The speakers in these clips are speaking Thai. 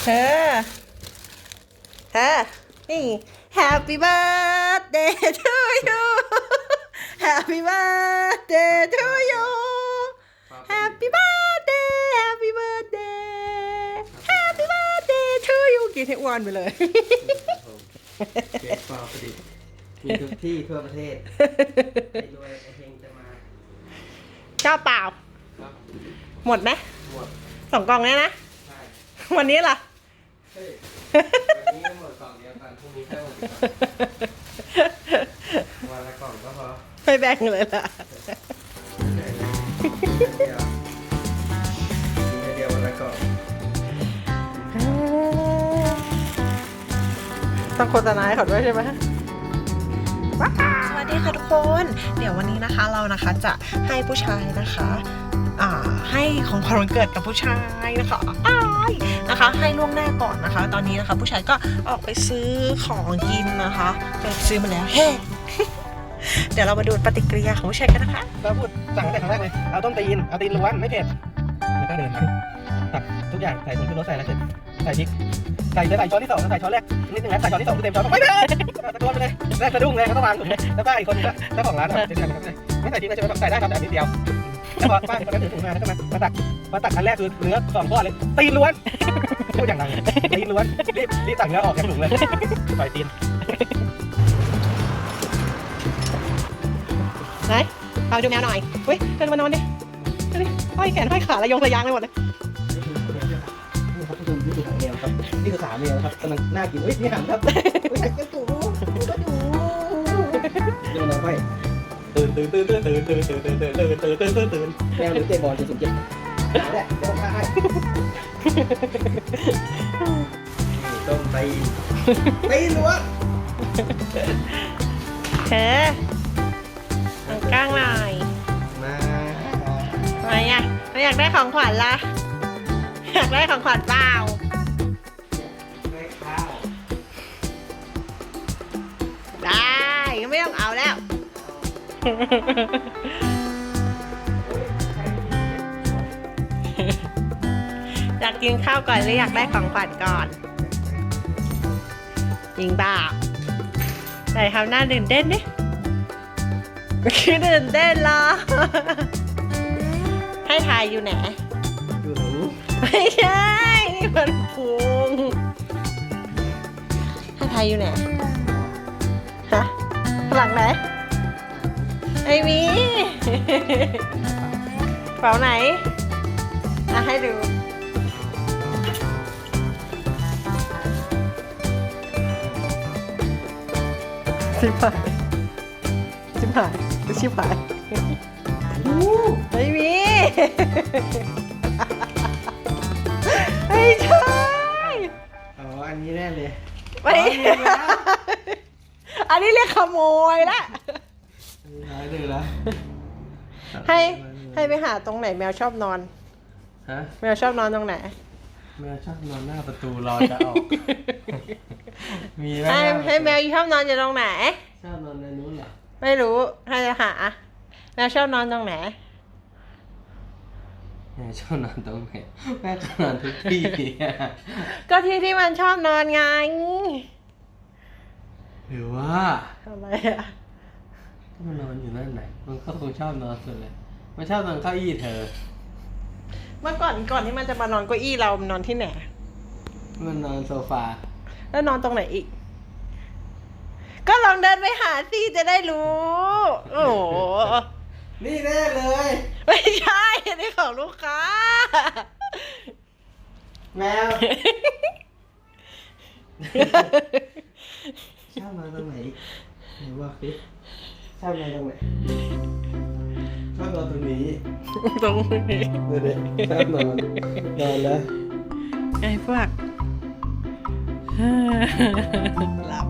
อเธอนี่ Happy birthday to you Happy birthday to you Happy birthday Happy birthday Happy birthday to you กินให้อ้วนไปเลย เก็บฟอร์ประดิษฐ์มีทุกที่ทั่วประเทศไอ้รวยไอ้เฮงจะมาชอบเปล่าครับหมดไหมหมดสองกล่องเนี้ยนะ ใช่ วันนี้ล่ะเฮ้ย วันนี้ก็หมดกล่องเดียวกันพรุ่งนี้แค่หมดอีกกล่องวันละกล่องก็พอไม่แบ่งเลยล่ะ เดียวกินเดียวกินเดียววันละกล่องต้องโฆษณาให้เขาด้วยใช่ไหมสวัสดีค่ะทุกคน เดี๋ยววันนี้นะคะเรานะคะจะให้ผู้ชายนะคะ ให้ของขวัญวันเกิดกับผู้ชายนะคะอ้ายนะคะ ให้ล่วงหน้าก่อนนะคะ ตอนนี้นะคะ ผู้ชายก็ออกไปซื้อของกินนะคะไปซื้อมาแล้วเฮ้เดี๋ยวเรามาดูปฏิกิริยาของผู้ชายกันนะคะก็พูดสั่งตั้งแต่ครั้งแรกเลยเอาต้มตีนเอาตีนล้วนไม่เผ็ดแล้วก็เดินมาตักทุกอย่างใส่ถุงขึ้นรถใส่แล้วเสร็จใส่พริกใส่ใส่ช้อนที่สองใส่ช้อนแรกนิดนึงนะใส่ช้อนที่สองเต็มช้อนไม่เผ็ดตะโกนไปเลยแรกสะดุ้งเลยเขาต้องวางถุงเลยแล้วก็อีกคนก็เจ้าของร้านแบบเดินมาไม่ใส่พริกเลยใช่ไหมใส่ได้ครับแต่นิดเดียว แล้วพอป้าคนนั้นถือถุงมาแล้วก็มามาตักมาตักอันแรกคือเนื้อสองก้อนเลยตีนล้วนพูดอย่างดังเลยตีนล้วนรีบรีบตักเนื้อออกจากถุงเลยปล่อยตีนไหนเอาดูแมวหน่อยเฮ้ยเดินมานอนดิดูดิห้อยแขนห้อยขาระยงระยางไปหมดเลยนี่ครับผู้ชมนี่คือหางแมวครับนี่คือขาแมวครับกำลังน่ากินเฮ้ยนี่หางครับเฮ้ยกระจูกระจูเดินมาไป ตื่นตื่นตื่นตื่นตื่นตื่นตื่นตื่นตื่นตื่นตื่นตื่นตื่นแมวหรือเตะบอลจะสุดเจ็บแหละเดี๋ยวผมพาให้ต้มตีนตีล้วนเธอตรงกลางหน่อยมาทำไมอะไม่อยากได้ของขวัญละอยากได้ของขวัญเปล่าไม่ข้าวได้ อยากกินข้าวก่อนหรืออยากได้ของขวัญก่อนจริงเปล่าไหนทำหน้าตื่นเต้นดิคือตื่นเต้นเหรอให้ทายอยู่ไหน อยู่ไหนไม่ใช่นี่มันพุงให้ทายอยู่ไหน ฮะหลังไหน ไม่มีเป๋าไหน อะให้ดู ชิบหาย ชิบหายชิบหายไม่มี ไม่ใช่อ๋อ อันนี้แน่เลย ไม่ อันนี้เรียกขโมยละ น้อยเลยละให้ให้ไปหาตรงไหนแมวชอบนอน ฮะแมวชอบนอนตรงไหน แมวชอบนอนหน้าประตูรอจะออก มีไหมให้น้าประตูให้แมวชอบนอนอยู่ตรงไหน ชอบนอนในนู้นเหรอไม่รู้ให้จะหาแมวชอบนอนตรงไหน แม่ชอบนอนตรงไหนแม่ก็นอนทุกที่ก็ที่ที่มันชอบนอนไงหรือว่า อะไรอะก็ มันนอนอยู่นั่นไหนมันก็คงชอบนอนสุดเลย มันชอบนอนเก้าอี้เธอ เมื่อก่อนก่อนที่มันจะมานอนเก้าอี้เรามันนอนที่ไหน มันนอนโซฟา แล้วนอนตรงไหนอีก ก็ลองเดินไปหาสิจะได้รู้ โอ้โห นี่แน่เลย ไม่ใช่อันนี้ของลูกค้า แมว ชอบนอนตรงไหนอีกไหนบอก สิชอบนอนตรงไหนชอบนอนตรงนี้ตรงนี้ดูดิชอบนอนนอนแล้วไอ้พวกหลับ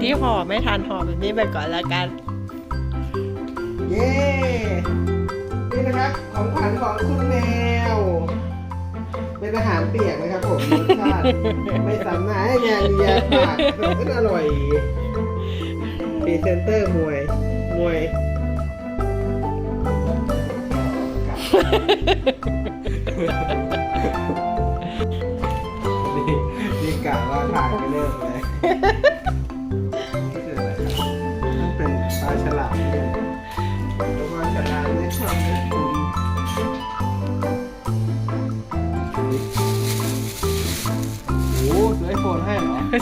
ที่ห่อไม่ทันห่อแบบนี้ไปก่อนแล้วกัน เย้ นี่นะครับของขวัญของคุณแมว เป็นอาหารเปียกนะครับผมรสชาติไม่สำนักอย่างเดียวปากก็อร่อยพรีเซนเตอร์มวย มวย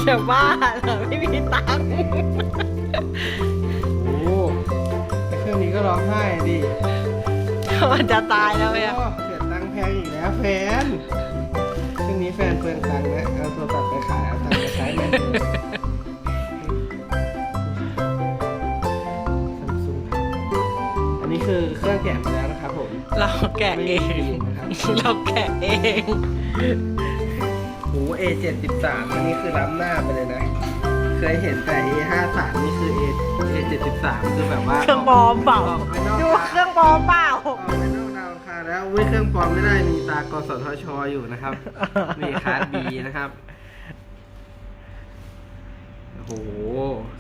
จะบ้าเหรอไม่มีตังค์โอ้โหไอเครื่องนี้ก็ร้องไห้ดิมันจะตายแล้วเนี่ยโอ้เสียตังค์แพงอีกแล้วแฟนช่วงนี้แฟนเปลืองตังค์นะเอาโทรศัพท์ไปขายเอาตังค์ไปใช้แมนเถอะซัมซุงอันนี้คือเครื่องแกะมาแล้วนะครับผม เราแกะเองนะครับ เราแกะเอง โอ้ A73 อันนี้คือล้ำหน้าไปเลยนะ เคยเห็นแต่ A53 นี่คือ A A73 คือแบบว่าเครื่องปลอมเปล่าออกไปนอกดูทางเครื่องปลอมเปล่า ออกไปนอกดาวอังคารแล้ววิเครื่องปลอมไม่ได้มีตากสทชอยู่นะครับนี่คาร์ดบีนะครับ โอ้โห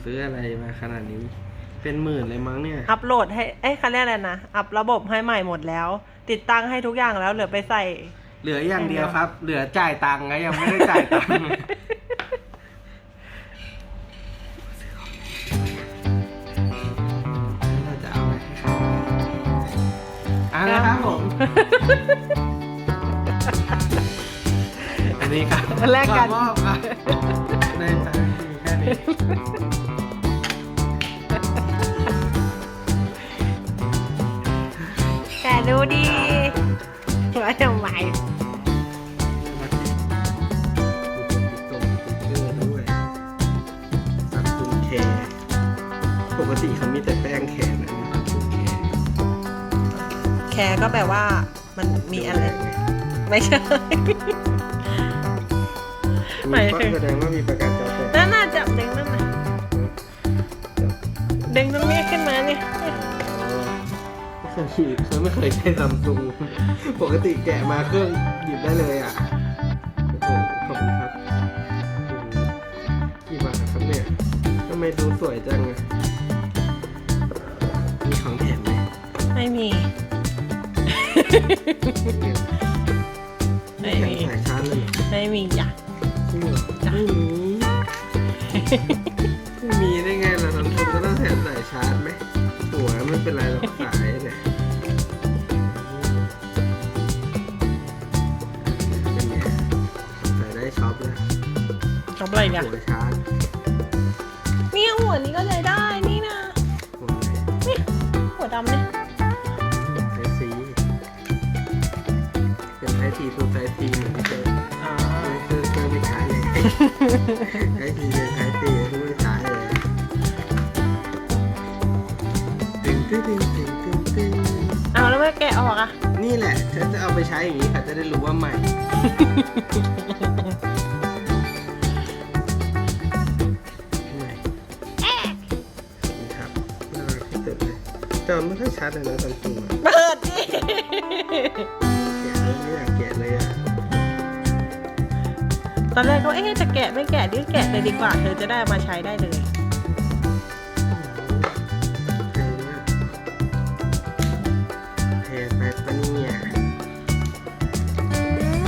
ซื้ออะไรมาขนาดนี้ เป็นหมื่นเลยมั้งเนี่ย อัปโหลดให้ เอ้ยเขาเรียกอะไรนะ อัพระบบให้ใหม่หมดแล้ว ติดตั้งให้ทุกอย่างแล้วเหลือไปใส่ เหลืออย่างเดียวครับ เหลือจ่ายตังค์ไงยังไม่ได้จ่ายตังค์เราจะเอาอะไรให้เขาอะนะครับผม อันนี้ครับแลกกัน ขอมอบครับในทางที่แค่นี้แต่ดูดี ว่าทำไมสัตว์คุณแคปกติเขามีแต่แป้งแคนะสัตว์คุณแคแคร์ก็แปลว่ามันมีอะไร ไม่ใช่หมายถึงแสดงว่ามีประกันจอแตกนั่นน่าจับเด้งนั่นน่ะเด้งตรงนี้ขึ้นมา เนี่ยไม่เคยขี่เคยไม่เคยใช้ซัมซุงปกติแกะมาเครื่องหยิบได้เลยอะโอ้โหขอบคุณครับโอ้โหกี่บาทครับเนี่ยทำไมดูสวยจังอะมีของแถมไหมไม่มี ไม่แถมสายชาร์จเลยเหรอไม่มีจ้ะ จริงเหรอจ้ะ ไม่มีไม่มีได้ไงล่ะซัมซุงก็ต้องแถมสายชาร์จไหมหัวไม่เป็นไรหรอก ชอบอะไรกันหัวชาร์จเนี่ยหัวนี้ก็เลยได้นี่นะหัวไหนเนี่ยหัวดำเนี่ยไทซีเป็นไทซีตัวไทซีเหมือนที่เคยอ๋อเคยเคยไม่ใช้เลยไทซีเป็นไทซีไม่ใช้เลยตึงตึงตึงตึงตึงตึงเอาแล้วไม่แกะออกอะนี่แหละฉันจะเอาไปใช้อย่างนี้ค่ะจะได้รู้ว่าใหม่ จอไม่ค่อยชัดเลยนะซัมซุงอะเปิดดิแกะเลยไม่อยากแกะเลยอะตอนแรกก็เอ๊ะจะแกะไม่แกะดิแกะเลยดีกว่า เธอจะได้เอามาใช้ได้เลยแพงไปปะเนี่ย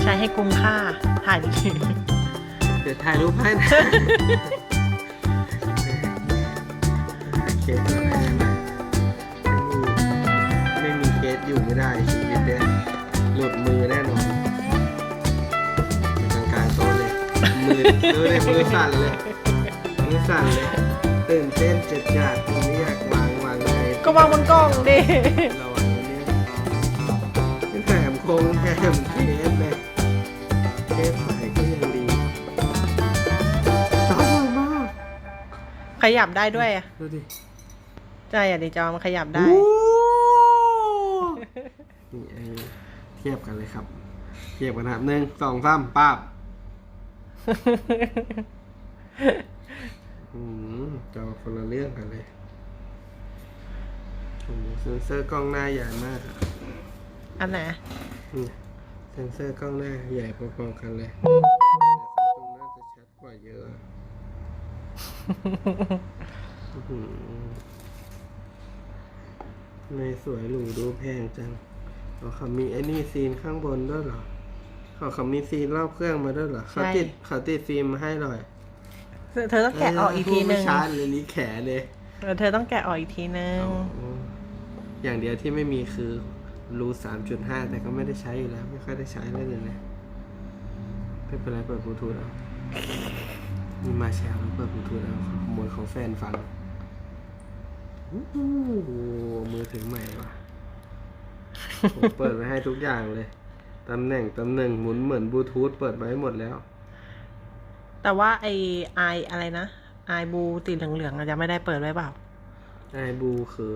ใช้ให้คุ้มค่าถ่ายดีเดี๋ยวถ่ายรูปให้นะเคสอะไดูเลยมือสั่นเลยมือสั่นเลยตื่นเต้นจัดจัดๆไม่อยากวางวางไงก็วางบนกล้องดิ ระวังนะเนี่ยนี่แถมโคงแถมเคสเลยเคสใส่ก็ยังดีชอบมากขยับได้ด้วยอะดูดิใช่อะดิจอมันขยับได้ โอ้นี่ไอ้เทียบกันเลยครับ เทียบกันนะครับหนึ่งสองสามป้าบ อืมจอคนละเรื่องกันเลยโอ้โหเซ็นเซอร์กล้องหน้าใหญ่มากอะอันไหนนี่เซนเซอร์กล้องหน้าใหญ่พอๆกันเลย แต่ซัมซุงน่าจะชัดกว่าเยอะอะอื้อหือในสวยหรูดูแพงจังอ๋อเขามีไอ้นี่ซีนข้างบนด้วยเหรอ เขาเขามีซีนรอบเครื่องมาด้วยเหรอเขาติดเขาติดฟิล์มมาให้หน่อยเธอต้องแกะออกอีกทีนึงชาร์จเลยนี้แขนเลยเออเธอต้องแกะออกอีกทีนึงอย่างเดียวที่ไม่มีคือรูสามจุดห้าแต่ก็ไม่ได้ใช้อยู่แล้ว ไม่ค่อยได้ใช้เลยเลยนะไม่เป็นไรเปิดบลูทูธเอามีมาแชร์แล้วเปิดบลูทูธเอาขโมยของแฟนฟังอู้หูมือถือใหม่ว่ะผมเปิดไว้ให้ทุกอย่างเลย ตำแหน่งตำแหน่งหมุนเหมือนบลูทูธเปิดไว้หมดแล้ว แต่ว่าไอไออะไรนะไอบูสีเหลืองๆอะยังไม่ได้เปิดไว้เปล่า ไอบูคือ